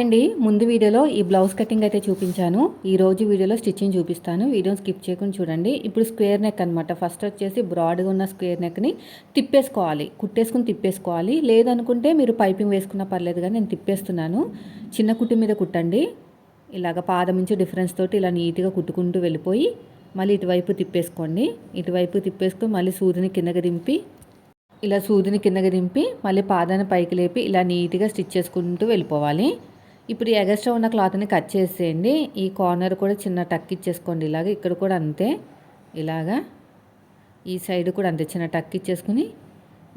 అండి. ముందు వీడియోలో ఈ బ్లౌజ్ కటింగ్ అయితే చూపించాను. ఈ రోజు వీడియోలో స్టిచ్చింగ్ చూపిస్తాను. వీడియోని స్కిప్ చేయకుండా చూడండి. ఇప్పుడు స్క్వేర్ నెక్ అనమాట ఫస్ట్ వచ్చేసి బ్రాడ్గా ఉన్న స్క్వేర్ నెక్ని తిప్పేసుకోవాలి. కుట్టేసుకుని తిప్పేసుకోవాలి. లేదనుకుంటే మీరు పైపింగ్ వేసుకున్నా పర్లేదు కానీ నేను తిప్పేస్తున్నాను. చిన్న కుట్టు మీద కుట్టండి. ఇలాగ పాదం నుంచి డిఫరెన్స్ తోటి ఇలా నీట్గా కుట్టుకుంటూ వెళ్ళిపోయి మళ్ళీ ఇటువైపు తిప్పేసుకోండి. ఇటువైపు తిప్పేసుకొని మళ్ళీ సూదిని కిందకి దింపి ఇలా సూదిని కిందకి దింపి మళ్ళీ పాదాన్ని పైకి లేపి ఇలా నీట్గా స్టిచ్ చేసుకుంటూ వెళ్ళిపోవాలి. ఇప్పుడు ఈ ఎగస్ట్రా ఉన్న క్లాత్ని కట్ చేసేయండి. ఈ కార్నర్ కూడా చిన్న టక్ ఇచ్చేసుకోండి. ఇలాగ ఇక్కడ కూడా అంతే. ఇలాగా ఈ సైడ్ కూడా అంతే చిన్న టక్ ఇచ్చేసుకుని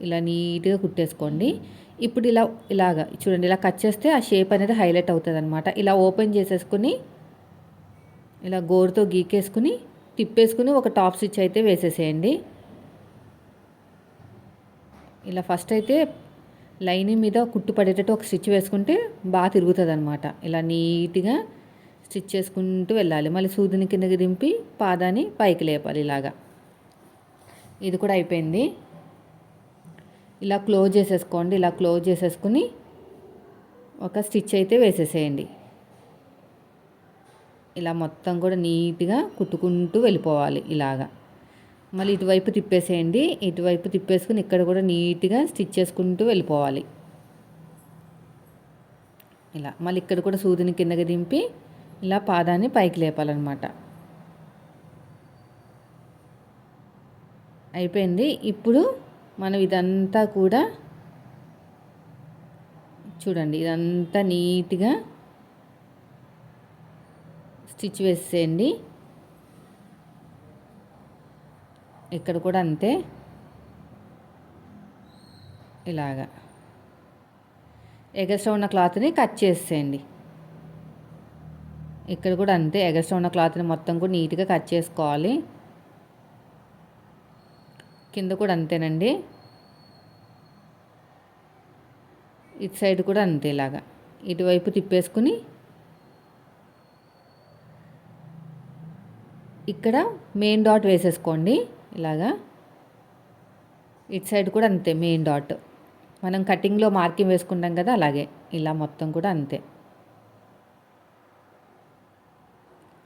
ఇలా నీట్గా కుట్టేసుకోండి. ఇప్పుడు ఇలా ఇలాగా చూడండి ఇలా కట్ చేస్తే ఆ షేప్ అనేది హైలైట్ అవుతుంది అనమాట ఇలా ఓపెన్ చేసేసుకుని ఇలా గోరుతో గీకేసుకుని తిప్పేసుకుని ఒక టాప్ స్టిచ్ అయితే వేసేసేయండి. ఇలా ఫస్ట్ అయితే లైనింగ్ మీద కుట్టు పడేటట్టు ఒక స్టిచ్ వేసుకుంటే బాగా తిరుగుతుంది అనమాట ఇలా నీట్గా స్టిచ్ చేసుకుంటూ వెళ్ళాలి. మళ్ళీ సూదిని కిందకి దింపి పాదాన్ని పైకి లేపాలి ఇలాగా. ఇది కూడా అయిపోయింది. ఇలా క్లోజ్ చేసేసుకోండి. ఇలా క్లోజ్ చేసేసుకుని ఒక స్టిచ్ అయితే వేసేసేయండి. ఇలా మొత్తం కూడా నీట్గా కుట్టుకుంటూ వెళ్ళిపోవాలి ఇలాగా. మళ్ళీ ఇటువైపు తిప్పేసేయండి. ఇటువైపు తిప్పేసుకుని ఇక్కడ కూడా నీట్గా స్టిచ్ చేసుకుంటూ వెళ్ళిపోవాలి. ఇలా మళ్ళీ ఇక్కడ కూడా సూదిని కిందకి దింపి ఇలా పాదాన్ని పైకి లేపాలన్నమాట. అయిపోయింది. ఇప్పుడు మనం ఇదంతా కూడా చూడండి. ఇదంతా నీట్గా స్టిచ్ వేసేయండి. ఇక్కడ కూడా అంతే. ఇలాగా. ఎగస్ట్రా ఉన్న క్లాత్ని కట్ చేసేయండి. ఇక్కడ కూడా అంతే. ఎగస్ట్రా ఉన్న క్లాత్ని మొత్తం కూడా నీట్గా కట్ చేసుకోవాలి. కింద కూడా అంతేనండి. ఇటు సైడ్ కూడా అంతే ఇలాగా. ఇటువైపు తిప్పేసుకుని ఇక్కడ మెయిన్ డాట్ వేసేసుకోండి. ఇలాగా. ఇటు సైడ్ కూడా అంతే మెయిన్ డాట్. మనం కటింగ్లో మార్కింగ్ వేసుకుంటాం కదా అలాగే. ఇలా మొత్తం కూడా అంతే.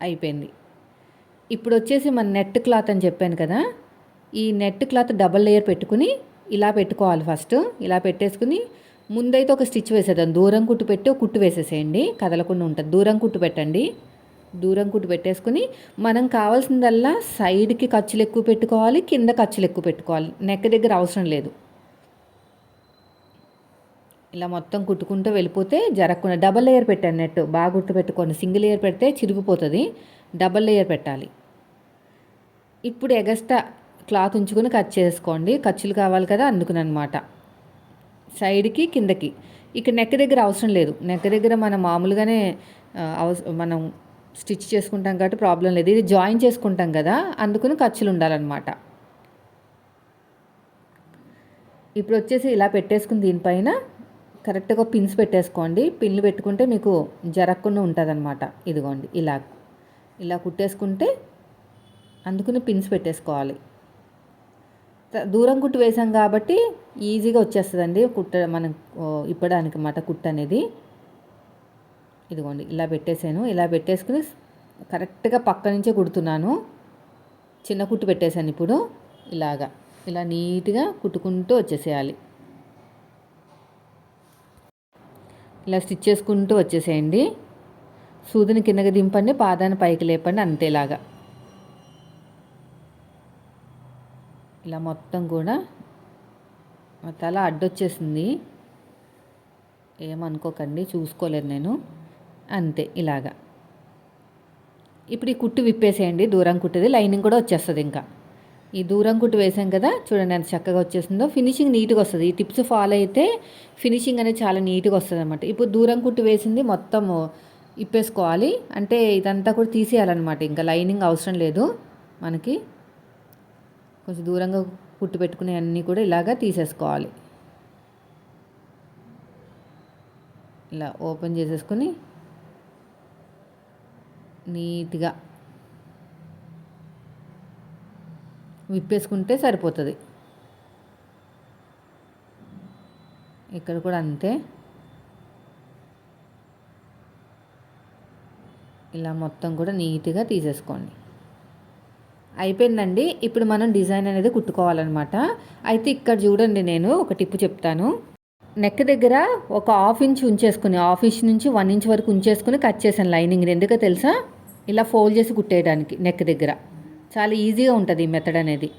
అయిపోయింది. ఇప్పుడు వచ్చేసి మన నెట్ క్లాత్ అని చెప్పాను కదా ఈ నెట్ క్లాత్ డబల్ లేయర్ పెట్టుకుని ఇలా పెట్టుకోవాలి ఫస్ట్. ఇలా పెట్టేసుకుని ముందైతే ఒక స్టిచ్ వేసేద్దాం. దూరం కుట్టు పెట్టి ఒక కుట్టు వేసేసేయండి. కదలకుండా ఉంటుంది. దూరం కుట్టు పెట్టండి. దూరం కుట్టు పెట్టేసుకుని మనం కావాల్సిందల్లా సైడ్కి ఖర్చులు ఎక్కువ పెట్టుకోవాలి కింద ఖర్చులు ఎక్కువ పెట్టుకోవాలి. నెక్ దగ్గర అవసరం లేదు. ఇలా మొత్తం కుట్టుకుంటూ వెళ్ళిపోతే జరగకుండా డబల్ లేయర్ పెట్టాను నెట్ బాగా గుర్తుపెట్టుకోండి సింగిల్ లేయర్ పెడితే చిరిగిపోతుంది. డబల్ లేయర్ పెట్టాలి. ఇప్పుడు ఎగస్ట్రా క్లాత్ ఉంచుకొని కట్ చేసుకోండి. ఖర్చులు కావాలి కదా అందుకునమాట సైడ్కి కిందకి. ఇక్కడ నెక్ దగ్గర అవసరం లేదు. నెక్ దగ్గర మనం మామూలుగానే మనం స్టిచ్ చేసుకుంటాం కాబట్టి ప్రాబ్లం లేదు. ఇది జాయిన్ చేసుకుంటాం కదా అందుకుని ఖర్చులు ఉండాలన్నమాట. ఇప్పుడు వచ్చేసి ఇలా పెట్టేసుకుని దీనిపైన కరెక్ట్గా పిన్స్ పెట్టేసుకోండి. పిన్లు పెట్టుకుంటే మీకు జరగకుండా ఉంటుంది అనమాట ఇదిగోండి ఇలా ఇలా కుట్టేసుకుంటే అందుకుని పిన్స్ పెట్టేసుకోవాలి. దూరం కుట్టు వేసాం కాబట్టి ఈజీగా వచ్చేస్తుందండి కుట్ట మనం ఇప్పడానికి అన్నమాట కుట్ట అనేది ఇదిగోండి ఇలా పెట్టేశాను. ఇలా పెట్టేసుకుని కరెక్ట్గా పక్క నుంచే కుడుతున్నాను. చిన్న కుట్టు పెట్టేశాను ఇప్పుడు. ఇలాగా ఇలా నీట్గా కుట్టుకుంటూ వచ్చేసేయాలి. ఇలా స్టిచ్ చేసుకుంటూ వచ్చేసేయండి. సూదిని కిందకి దింపండి పాదాన్ని పైకి లేపండి అంతేలాగా. ఇలా మొత్తం కూడా తల అడ్డొచ్చేసింది. ఏమనుకోకండి చూసుకోలేదు నేను. అంతే ఇలాగా. ఇప్పుడు ఈ కుట్టు విప్పేసేయండి దూరం కుట్టుది లైనింగ్ కూడా వచ్చేస్తుంది ఇంకా. ఈ దూరం కుట్టు వేసాం కదా చూడండి ఎంత చక్కగా వచ్చేసిందో ఫినిషింగ్ నీట్గా వస్తుంది. ఈ టిప్స్ ఫాలో అయితే ఫినిషింగ్ అనేది చాలా నీట్గా వస్తుంది అనమాట ఇప్పుడు దూరం కుట్టు వేసింది మొత్తం ఇప్పేసుకోవాలి. అంటే ఇదంతా కూడా తీసేయాలన్నమాట. ఇంకా లైనింగ్ అవసరం లేదు మనకి. కొంచెం దూరంగా కుట్టు పెట్టుకునే అన్నీ కూడా ఇలాగా తీసేసుకోవాలి. ఇలా ఓపెన్ చేసేసుకుని నీట్గా విప్పేసుకుంటే సరిపోతుంది. ఇక్కడ కూడా అంతే. ఇలా మొత్తం కూడా నీట్గా తీసేసుకోండి. అయిపోయిందండి. ఇప్పుడు మనం డిజైన్ అనేది కుట్టుకోవాలన్నమాట. అయితే ఇక్కడ చూడండి నేను ఒక టిప్పు చెప్తాను. నెక్ దగ్గర ఒక హాఫ్ ఇంచ్ ఉంచేసుకుని హాఫ్ ఇంచ్ నుంచి వన్ ఇంచ్ వరకు ఉంచేసుకుని కట్ చేశాను లైనింగ్ ఎందుకో తెలుసా? ఇలా ఫోల్డ్ చేసి కుట్టేయడానికి నెక్ దగ్గర. చాలా ఈజీగా ఉంటుంది ఈ మెథడ్ అనేది.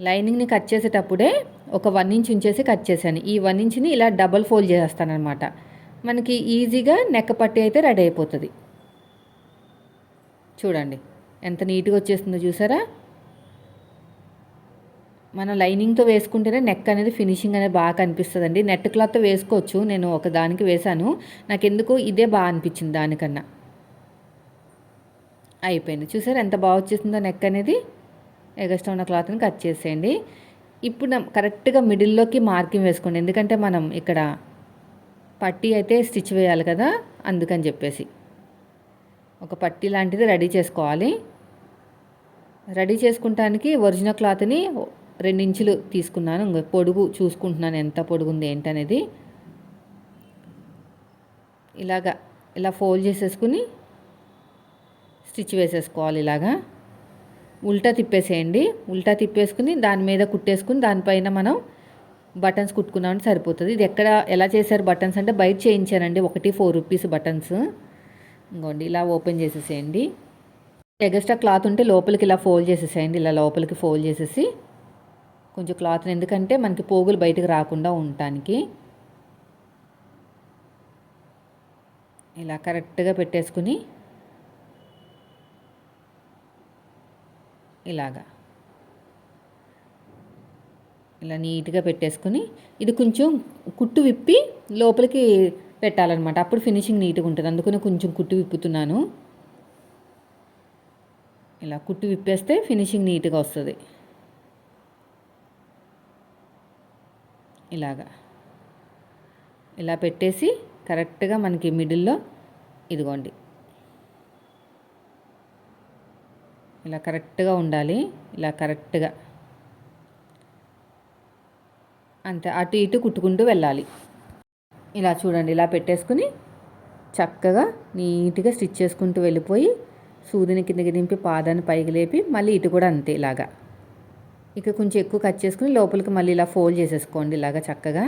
లైనింగ్ని కట్ చేసేటప్పుడే ఒక వన్ ఇంచ్ ఉంచేసి కట్ చేశాను. ఈ వన్ ఇంచ్ని ఇలా డబల్ ఫోల్డ్ చేస్తాను అనమాట మనకి ఈజీగా నెక్క పట్టి అయితే రెడీ అయిపోతుంది. చూడండి ఎంత నీట్గా వచ్చేస్తుందో చూసారా? మనం లైనింగ్తో వేసుకుంటేనే నెక్ అనేది ఫినిషింగ్ అనేది బాగా కనిపిస్తుందండి. నెట్ క్లాత్ వేసుకోవచ్చు. నేను ఒక దానికి వేశాను. నాకు ఎందుకు ఇదే బాగా అనిపించింది దానికన్నా. అయిపోయింది. చూసారు ఎంత బాగా వచ్చేసిందో నెక్ అనేది? ఎగస్ట్రా ఉన్న క్లాత్ని కట్ చేసేయండి. ఇప్పుడు కరెక్ట్గా మిడిల్లోకి మార్కింగ్ వేసుకోండి. ఎందుకంటే మనం ఇక్కడ పట్టీ అయితే స్టిచ్ వేయాలి కదా? అందుకని చెప్పేసి. ఒక పట్టీ లాంటిది రెడీ చేసుకోవాలి. రెడీ చేసుకుంటానికి ఒరిజినల్ క్లాత్ని రెండించులు తీసుకున్నాను. ఇంకా పొడుగు చూసుకుంటున్నాను. ఎంత పొడుగు ఉంది ఏంటనేది. ఇలాగా ఇలా ఫోల్డ్ చేసేసుకుని స్టిచ్ వేసేసుకోవాలి ఇలాగా. ఉల్టా తిప్పేసేయండి. ఉల్టా తిప్పేసుకుని దాని మీద కుట్టేసుకుని దానిపైన మనం బటన్స్ కుట్టుకున్నామని సరిపోతుంది. ఇది ఎక్కడ ఎలా చేశారు బటన్స్ అంటే బయట చేయించానండి. ఒకటి ఫోర్ రూపీస్ బటన్స్. ఇంకోండి ఇలా ఓపెన్ చేసేసేయండి. ఎగస్ట్రా క్లాత్ ఉంటే లోపలికి ఇలా ఫోల్డ్ చేసేసేయండి. ఇలా లోపలికి ఫోల్డ్ చేసేసి కొంచెం క్లాత్ని ఎందుకంటే మనకి పోగులు బయటకు రాకుండా ఉండటానికి. ఇలా కరెక్ట్గా పెట్టేసుకుని ఇలాగా. ఇలా నీట్గా పెట్టేసుకుని ఇది కొంచెం కుట్టు విప్పి లోపలికి పెట్టాలన్నమాట. అప్పుడు ఫినిషింగ్ నీట్గా ఉంటుంది. అందుకని కొంచెం కుట్టు విప్పుతున్నాను. ఇలా కుట్టు విప్పేస్తే ఫినిషింగ్ నీట్గా వస్తుంది. ఇలాగా. ఇలా పెట్టేసి కరెక్ట్గా మనకి మిడిల్లో ఇదిగోండి. ఇలా కరెక్ట్గా ఉండాలి. ఇలా కరెక్ట్గా. అంతే అటు ఇటు కుట్టుకుంటూ వెళ్ళాలి. ఇలా చూడండి ఇలా పెట్టేసుకుని చక్కగా నీట్గా స్టిచ్ చేసుకుంటూ వెళ్ళిపోయి సూదిని కిందకి దింపి పాదాన్ని పైకి లేపి మళ్ళీ ఇటు కూడా అంతే ఇలాగా. ఇక కొంచెం ఎక్కువ కట్ చేసుకుని లోపలికి మళ్ళీ ఇలా ఫోల్డ్ చేసేసుకోండి ఇలాగా చక్కగా.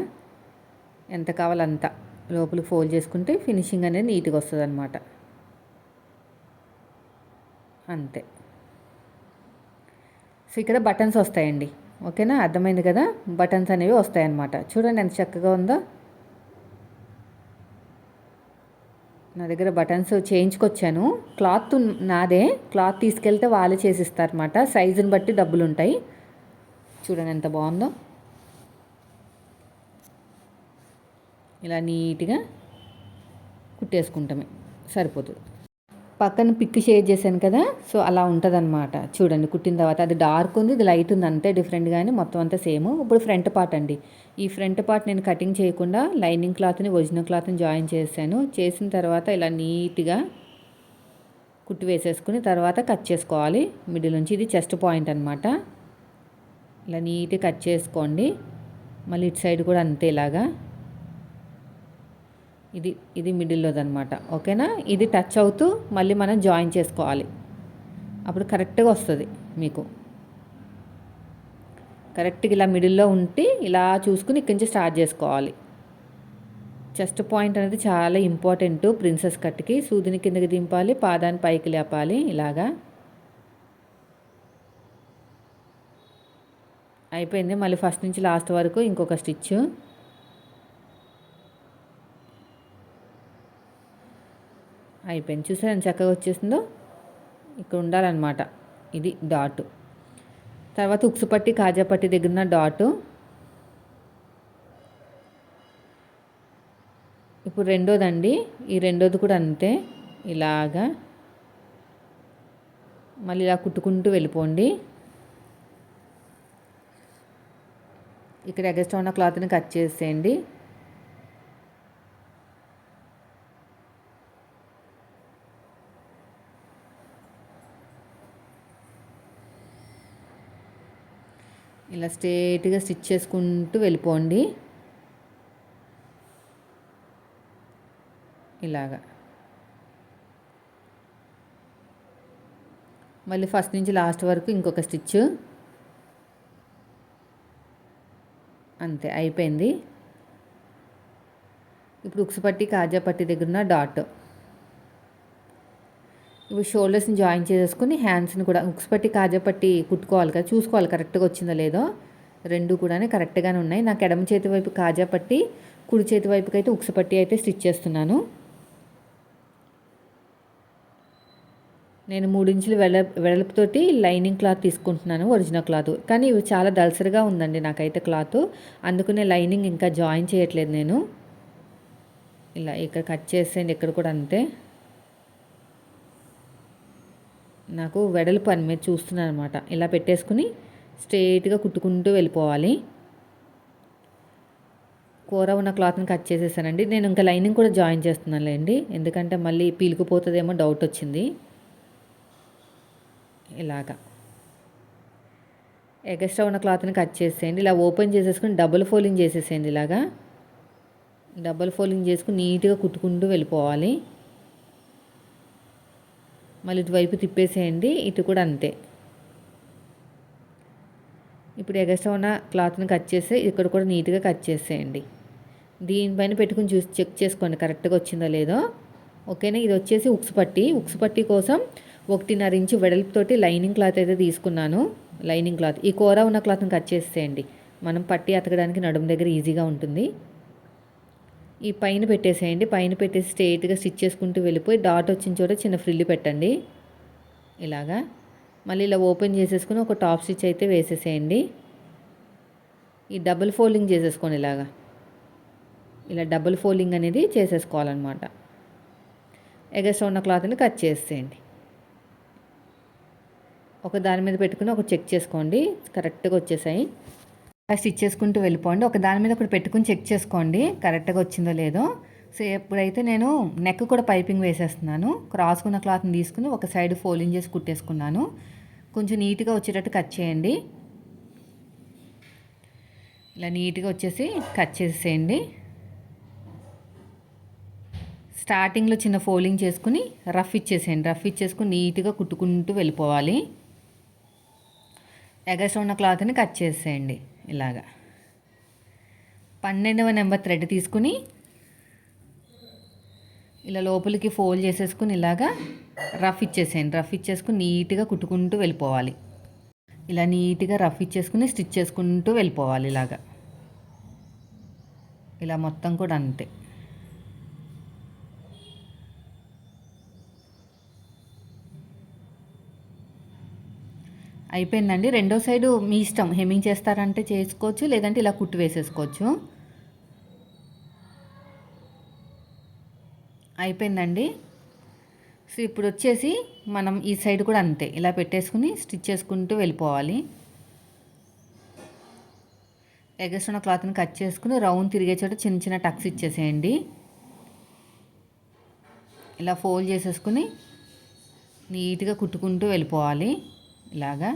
ఎంత కావాలంత లోపలికి ఫోల్డ్ చేసుకుంటే ఫినిషింగ్ అనేది నీట్గా వస్తుంది అనమాట అంతే. సో ఇక్కడ బటన్స్ వస్తాయండి. ఓకేనా? అర్థమైంది కదా? బటన్స్ అనేవి వస్తాయన్నమాట. చూడండి ఎంత చక్కగా ఉందో. నా దగ్గర బటన్స్ చేయించుకొచ్చాను. క్లాత్ నాదే. క్లాత్ తీసుకెళ్తే వాళ్ళే చేసిస్తారనమాట సైజుని బట్టి డబ్బులు ఉంటాయి చూడండి ఎంత బాగుందో. ఇలా నీట్గా కుట్టేసుకుంటామే సరిపోతుంది. పక్కన పిక్ షేర్ చేశాను కదా సో అలా ఉంటుంది అనమాట చూడండి కుట్టిన తర్వాత అది డార్క్ ఉంది ఇది లైట్ ఉంది అంతే డిఫరెంట్ కానీ మొత్తం అంతా సేమ్. ఇప్పుడు ఫ్రంట్ పార్ట్ అండి. ఈ ఫ్రంట్ పార్ట్ నేను కటింగ్ చేయకుండా లైనింగ్ క్లాత్ని ఒరిజినల్ క్లాత్ని జాయిన్ చేశాను. చేసిన తర్వాత ఇలా నీట్గా కుట్టి వేసేసుకుని తర్వాత కట్ చేసుకోవాలి. మిడిల్ నుంచి ఇది చెస్ట్ పాయింట్ అనమాట ఇలా నీట్గా కట్ చేసుకోండి. మళ్ళీ ఇటు సైడ్ కూడా అంతే ఇలాగా. ఇది ఇది మిడిల్లోదనమాట. ఓకేనా? ఇది టచ్ అవుతూ మళ్ళీ మనం జాయిన్ చేసుకోవాలి. అప్పుడు కరెక్ట్గా వస్తుంది మీకు. కరెక్ట్గా ఇలా మిడిల్లో ఉంటే ఇలా చూసుకుని ఇక్కడి నుంచి స్టార్ట్ చేసుకోవాలి. చెస్ట్ పాయింట్ అనేది చాలా ఇంపార్టెంట్. ప్రిన్సెస్ కట్కి సూదిని కిందకి దింపాలి పాదాన్ని పైకి లేపాలి ఇలాగా. అయిపోయింది. మళ్ళీ ఫస్ట్ నుంచి లాస్ట్ వరకు ఇంకొక స్టిచ్ అయిపోయింది. చూసారా చక్కగా వచ్చేసిందో? ఇక్కడ ఉండాలన్నమాట. ఇది డాట్ తర్వాత ఉక్సుపట్టి కాజాపట్టి దగ్గర డాటు ఇప్పుడు రెండోదండి. ఈ రెండోది కూడా అంతే. ఇలాగా. మళ్ళీ ఇలా కుట్టుకుంటూ వెళ్ళిపోండి. ఇక్కడ ఎగస్ట్రా ఉన్న క్లాత్ని కట్ చేసేయండి. ఇలా స్ట్రేట్గా స్టిచ్ చేసుకుంటూ వెళ్ళిపోండి. ఇలాగా. మళ్ళీ ఫస్ట్ నుంచి లాస్ట్ వరకు ఇంకొక స్టిచ్. అంతే అయిపోయింది. ఇప్పుడు ఉక్సు పట్టి కాజా పట్టి దగ్గర ఉన్న డాట్. ఇప్పుడు షోల్డర్స్ని జాయిన్ చేసేసుకుని హ్యాండ్స్ని కూడా ఉక్సుపట్టి పట్టి కాజా పట్టి కుట్టుకోవాలి కదా చూసుకోవాలి కరెక్ట్గా వచ్చిందో లేదో. రెండు కూడా కరెక్ట్గానే ఉన్నాయి. నాకు ఎడమ చేతి వైపు కాజా పట్టి కుడి చేతి వైపుకి అయితే ఉక్సు పట్టి అయితే స్టిచ్ చేస్తున్నాను. నేను మూడించులు వెడ వెడల్పుతోటి లైనింగ్ క్లాత్ తీసుకుంటున్నాను ఒరిజినల్ క్లాత్. కానీ ఇవి చాలా దలసరిగా ఉందండి నాకైతే క్లాత్. అందుకనే లైనింగ్ ఇంకా జాయిన్ చేయట్లేదు నేను. ఇలా ఇక్కడ కట్ చేసేయండి ఇక్కడ కూడా అంతే. నాకు వెడల్పు అని మీరు చూస్తున్నాను అనమాట. ఇలా పెట్టేసుకుని స్ట్రైట్గా కుట్టుకుంటూ వెళ్ళిపోవాలి. కూర ఉన్న క్లాత్ని కట్ చేసేసానండి. నేను ఇంకా లైనింగ్ కూడా జాయిన్ చేస్తున్నానులేండి. ఎందుకంటే మళ్ళీ పీలికిపోతుందేమో డౌట్ వచ్చింది. ఇలాగా. ఎగస్ట్రా ఉన్న క్లాత్ని కట్ చేసేయండి. ఇలా ఓపెన్ చేసేసుకుని డబుల్ ఫోల్డింగ్ చేసేసేయండి ఇలాగా. డబుల్ ఫోల్డింగ్ చేసుకుని నీట్గా కుట్టుకుంటూ వెళ్ళిపోవాలి. మళ్ళీ ఇటువైపు తిప్పేసేయండి. ఇటు కూడా అంతే. ఇప్పుడు ఎగస్ట్రా ఉన్న క్లాత్ని కట్ చేసి ఇక్కడ కూడా నీట్గా కట్ చేసేయండి. దీనిపైన పెట్టుకుని చూసి చెక్ చేసుకోండి కరెక్ట్గా వచ్చిందో లేదో. ఓకేనా? ఇది వచ్చేసి ఉక్స్ పట్టి. ఉక్స్ పట్టి కోసం ఒకటిన్నర ఇంచు వెడల్పుతోటి లైనింగ్ క్లాత్ అయితే తీసుకున్నాను. Lining cloth. ఈ కూర ఉన్న క్లాత్ని కట్ చేసేయండి. మనం పట్టి అతకడానికి నడుము దగ్గర ఈజీగా ఉంటుంది. ఈ పైన పెట్టేసేయండి. పైన పెట్టేసి స్ట్రైట్గా స్టిచ్ చేసుకుంటూ వెళ్ళిపోయి డాట్ వచ్చిన చోట చిన్న ఫ్రిల్లు పెట్టండి. ఇలాగా. మళ్ళీ ఇలా ఓపెన్ చేసేసుకుని ఒక టాప్ స్టిచ్ అయితే వేసేసేయండి. ఈ డబుల్ ఫోల్డింగ్ చేసేసుకోండి ఇలాగా. ఇలా డబుల్ ఫోల్డింగ్ అనేది చేసేసుకోవాలన్నమాట. ఎగస్ట్రా ఉన్న క్లాత్ని కట్ చేసేయండి. ఒక దాని మీద పెట్టుకుని ఒక చెక్ చేసుకోండి. కరెక్ట్గా వచ్చేసాయి. స్టిచ్ చేసుకుంటూ వెళ్ళిపోండి. ఒక దాని మీద ఒకటి పెట్టుకుని చెక్ చేసుకోండి. కరెక్ట్గా వచ్చిందో లేదో. సో ఎప్పుడైతే నేను నెక్ కూడా పైపింగ్ వేసేస్తున్నాను క్రాస్కున్న క్లాత్ని తీసుకుని ఒక సైడ్ ఫోల్డింగ్ చేసి కుట్టేసుకున్నాను. కొంచెం నీట్గా వచ్చేటట్టు కట్ చేయండి. ఇలా నీట్గా వచ్చేసి కట్ చేసేయండి. స్టార్టింగ్లో చిన్న ఫోల్డింగ్ చేసుకుని రఫ్ ఇచ్చేసేయండి. రఫ్ ఇచ్చేసుకుని నీట్గా కుట్టుకుంటూ వెళ్ళిపోవాలి. ఎగస్ ఉన్న క్లాత్ని కట్ చేసేయండి ఇలాగా. పన్నెండవ నెంబర్ థ్రెడ్ తీసుకుని ఇలా లోపలికి ఫోల్డ్ చేసేసుకుని ఇలాగా రఫ్ ఇచ్చేసేయండి. రఫ్ ఇచ్చేసుకుని నీట్గా కుట్టుకుంటూ వెళ్ళిపోవాలి. ఇలా నీట్గా రఫ్ ఇచ్చేసుకుని స్టిచ్ చేసుకుంటూ వెళ్ళిపోవాలి ఇలాగా. ఇలా మొత్తం కూడా అంతే. అయిపోయిందండి. రెండో సైడు మీ ఇష్టం. హెమ్మింగ్ చేస్తారంటే చేసుకోవచ్చు లేదంటే ఇలా కుట్టు వేసేసుకోవచ్చు. అయిపోయిందండి. సో ఇప్పుడు వచ్చేసి మనం ఈ సైడ్ కూడా అంతే. ఇలా పెట్టేసుకుని స్టిచ్ చేసుకుంటూ వెళ్ళిపోవాలి. ఎగస్ట్రున్న క్లాత్ని కట్ చేసుకుని రౌండ్ తిరిగే చోట చిన్న చిన్న టక్స్ ఇచ్చేసేయండి. ఇలా ఫోల్డ్ చేసేసుకుని నీట్గా కుట్టుకుంటూ వెళ్ళిపోవాలి. ఇలాగా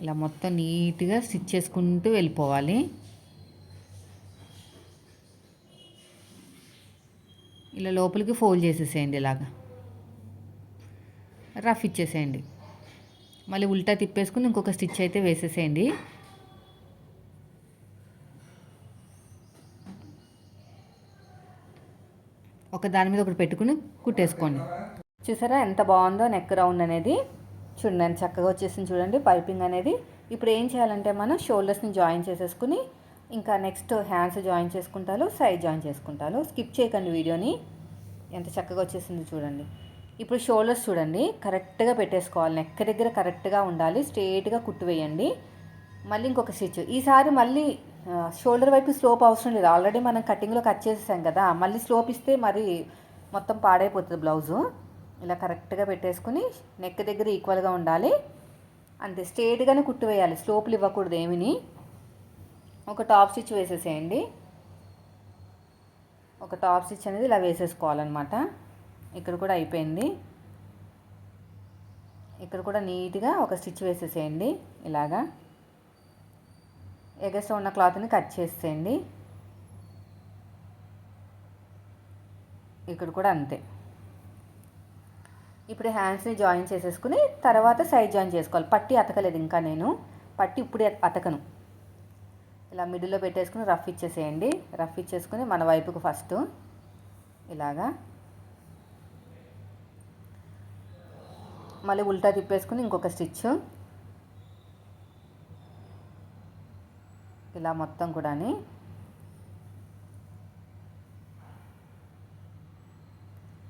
ఇలా మొత్తం నీట్గా స్టిచ్ చేసుకుంటూ వెళ్ళిపోవాలి. ఇలా లోపలికి ఫోల్డ్ చేసేసేయండి ఇలాగా. రఫ్ ఇచ్చేసేయండి. మళ్ళీ ఉల్టా తిప్పేసుకుని ఇంకొక స్టిచ్ అయితే వేసేసేయండి. ఒక దాని మీద ఒకటి పెట్టుకుని కుట్టేసుకోండి. చూసారా ఎంత బాగుందో నెక్ రౌండ్ అనేది. చూడండి చక్కగా వచ్చేసింది చూడండి పైపింగ్ అనేది. ఇప్పుడు ఏం చేయాలంటే మనం షోల్డర్స్ని జాయిన్ చేసేసుకుని ఇంకా నెక్స్ట్ హ్యాండ్స్ జాయిన్ చేసుకుంటారు సైడ్ జాయిన్ చేసుకుంటారు. స్కిప్ చేయకండి వీడియోని. ఎంత చక్కగా వచ్చేసింది చూడండి. ఇప్పుడు షోల్డర్స్ చూడండి కరెక్ట్గా పెట్టేసుకోవాలి. నెక్ దగ్గర కరెక్ట్గా ఉండాలి స్ట్రేట్గా కుట్టు వేయండి. మళ్ళీ ఇంకొక స్టిచ్ ఈసారి మళ్ళీ షోల్డర్ వైపు స్లోప్ అవసరం లేదు. ఆల్రెడీ మనం కటింగ్లో కట్ చేసేసాం కదా మళ్ళీ స్లోప్ ఇస్తే మరి మొత్తం పాడైపోతుంది బ్లౌజు ఇలా కరెక్ట్గా పెట్టేసుకుని నెక్ దగ్గర ఈక్వల్గా ఉండాలి. అంతే స్ట్రేట్గానే కుట్టు వేయాలి. స్లోపులు ఇవ్వకూడదు ఏమిని. ఒక టాప్ స్టిచ్ వేసేసేయండి. ఒక టాప్ స్టిచ్ అనేది ఇలా వేసేసుకోవాలన్నమాట. ఇక్కడ కూడా అయిపోయింది. ఇక్కడ కూడా నీట్గా ఒక స్టిచ్ వేసేసేయండి. ఇలాగా. ఎగస్ట్ ఉన్న క్లాత్ని కట్ చేసేయండి ఇక్కడ కూడా అంతే. ఇప్పుడు హ్యాండ్స్ని జాయిన్ చేసేసుకుని తర్వాత సైడ్ జాయిన్ చేసుకోవాలి. పట్టి అతకలేదు ఇంకా నేను. పట్టి ఇప్పుడే అతకను. ఇలా మిడిల్లో పెట్టేసుకుని రఫ్ ఇచ్చేసేయండి. రఫ్ ఇచ్చేసుకుని మన వైపుకు ఫస్ట్ ఇలాగా. మళ్ళీ ఉల్టా తిప్పేసుకుని ఇంకొక స్టిచ్ ఇలా మొత్తం కూడాని.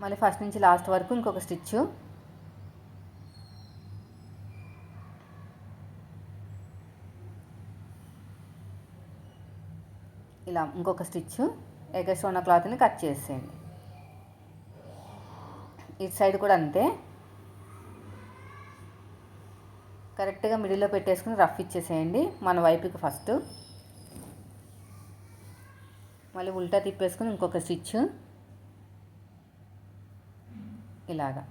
మళ్ళీ ఫస్ట్ నుంచి లాస్ట్ వరకు ఇంకొక స్టిచ్ ఇలా ఇంకొక స్టిచ్ ఎగస్ట్ ఉన్న క్లాత్ని కట్ చేసేయండి. ఇటు సైడ్ కూడా అంతే. కరెక్ట్గా మిడిల్లో పెట్టేసుకుని రఫ్ ఇచ్చేసేయండి. మన వైపుకి ఫస్ట్ మళ్ళీ ఉల్టా తిప్పేసుకుని ఇంకొక స్టిచ్ ఇలాగా.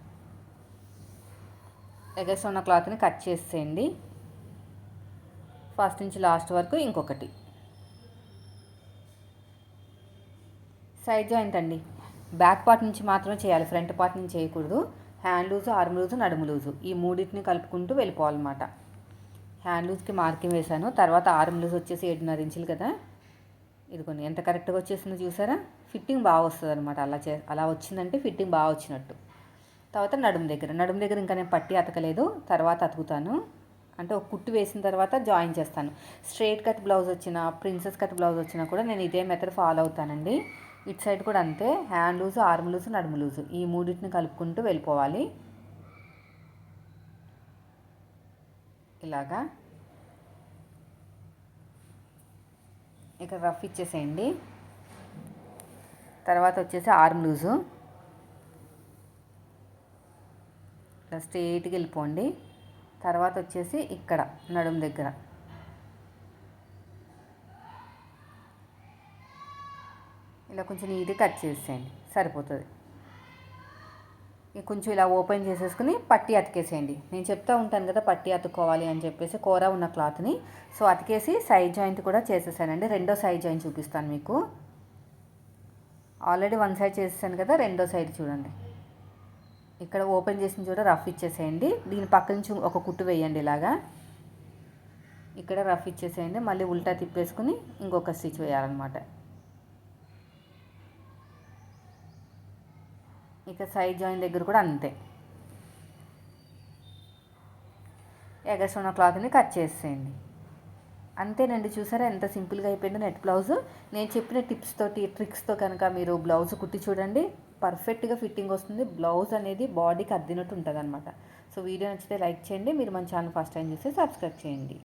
ఎగర్స్ ఉన్న క్లాత్ని కట్ చేసేయండి. ఫస్ట్ నుంచి లాస్ట్ వరకు ఇంకొకటి. సైడ్ జాయింట్ అండి. బ్యాక్ పార్ట్ నుంచి మాత్రమే చేయాలి. ఫ్రంట్ పార్ట్ నుంచి చేయకూడదు. హ్యాండ్ లూజు ఆర్మ్ లూజు నడుము లూజు. ఈ మూడింటిని కలుపుకుంటూ వెళ్ళిపోవాలన్నమాట. హ్యాండ్ లూజ్కి మార్కింగ్ వేశాను. తర్వాత ఆర్మ్ లూజ్ వచ్చేసి ఏడున్నర ఇంచులు కదా. ఇదిగోండి ఎంత కరెక్ట్గా వచ్చేసిందో చూసారా? ఫిట్టింగ్ బాగా వస్తుంది అనమాట అలా చే అలా వచ్చిందంటే ఫిట్టింగ్ బాగా వచ్చినట్టు. తర్వాత నడుము దగ్గర. నడుము దగ్గర ఇంకా నేను పట్టి అతకలేదు. తర్వాత అతుకుతాను. అంటే ఒక కుట్టు వేసిన తర్వాత జాయిన్ చేస్తాను. స్ట్రైట్ కట్ బ్లౌజ్ వచ్చిన ప్రిన్సెస్ కట్ బ్లౌజ్ వచ్చినా కూడా నేను ఇదే మెథడ్ ఫాలో అవుతానండి. ఇటు సైడ్ కూడా అంతే. హ్యాండ్ లూజు ఆర్మ్ లూజు నడుము లూజు ఈ మూడింటిని కలుపుకుంటూ వెళ్ళిపోవాలి. ఇలాగా. ఇక్కడ రఫ్ ఇచ్చేసేయండి. తర్వాత వచ్చేసి ఆర్మ్ లూజు ఇలా స్ట్రైట్గా వెళ్ళిపోండి. తర్వాత వచ్చేసి ఇక్కడ నడుము దగ్గర. ఇలా కొంచెం నీట్గా కట్ చేసేయండి. సరిపోతుంది. కొంచెం ఇలా ఓపెన్ చేసేసుకుని పట్టి అతికేసేయండి. నేను చెప్తా ఉంటాను కదా పట్టి అతుక్కోవాలి అని చెప్పేసి కూర ఉన్న క్లాత్ని. సో అతికేసి సైడ్ జాయింట్ కూడా చేసేసానండి. రెండో సైడ్ జాయింట్ చూపిస్తాను మీకు. ఆల్రెడీ వన్ సైడ్ చేసేసాను కదా రెండో సైడ్ చూడండి. ఇక్కడ ఓపెన్ చేసిన చోట రఫ్ ఇచ్చేసేయండి. దీని పక్క నుంచి ఒక కుట్టు వేయండి ఇలాగా. ఇక్కడ రఫ్ ఇచ్చేసేయండి. మళ్ళీ ఉల్టా తిప్పేసుకుని ఇంకొక స్టిచ్ వేయాలన్నమాట. ఇక సైడ్ జాయిన్ దగ్గర కూడా అంతే. ఎగస్ట్ ఉన్న క్లాత్ని కట్ చేసేయండి. అంతేనండి చూసారా? ఎంత సింపుల్గా అయిపోయిందో నెట్ బ్లౌజ్. నేను చెప్పిన టిప్స్ తోటి ట్రిక్స్తో కనుక మీరు బ్లౌజ్ కుట్టి చూడండి. పర్ఫెక్ట్గా ఫిట్టింగ్ వస్తుంది. బ్లౌజ్ అనేది బాడీకి అద్దినట్టు ఉంటుంది అనమాట సో వీడియో నచ్చితే లైక్ చేయండి. మీరు మన ఛానల్ ఫస్ట్ టైం చూస్తే సబ్స్క్రైబ్ చేయండి.